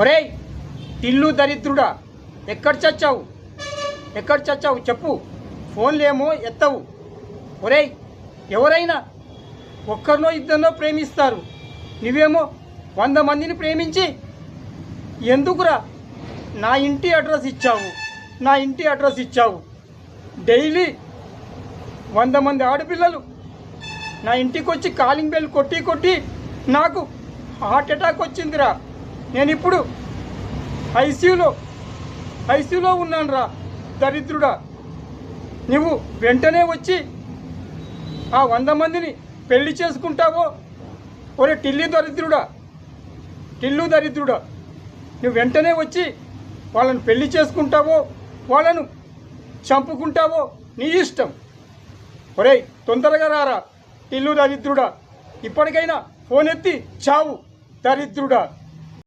ఒరేయ్ టిల్లు దరిద్రుడా ఎక్కడ చచ్చావు? ఎక్కడ చచ్చావు చెప్పు. ఫోన్లేమో ఎత్తవు. ఒరేయ్ ఎవరైనా ఒక్కరినో ఇద్దరినో ప్రేమిస్తారు. నువ్వేమో వంద మందిని ప్రేమించి ఎందుకురా నా ఇంటి అడ్రస్ ఇచ్చావు? నా ఇంటి అడ్రస్ ఇచ్చావు. డైలీ వంద మంది ఆడపిల్లలు నా ఇంటికి వచ్చి కాలింగ్ బెల్ కొట్టి కొట్టి నాకు హార్ట్ అటాక్ వచ్చిందిరా. నేను ఇప్పుడు ఐసీయూలో ఐసీయూలో ఉన్నాను రా దరిద్రుడా. నువ్వు వెంటనే వచ్చి ఆ వంద మందిని పెళ్ళి చేసుకుంటావో? ఒరే టిల్లి దరిద్రుడా. టిల్లు దరిద్రుడా. నువ్వు వెంటనే వచ్చి వాళ్ళని పెళ్ళి చేసుకుంటావో? వాళ్ళను చంపుకుంటావో? నీ ఇష్టం. ఒరేయ్ తొందరగా రారా టిల్లు దరిద్రుడా. ఇప్పటికైనా ఫోన్ ఎత్తి చావు దరిద్రుడా.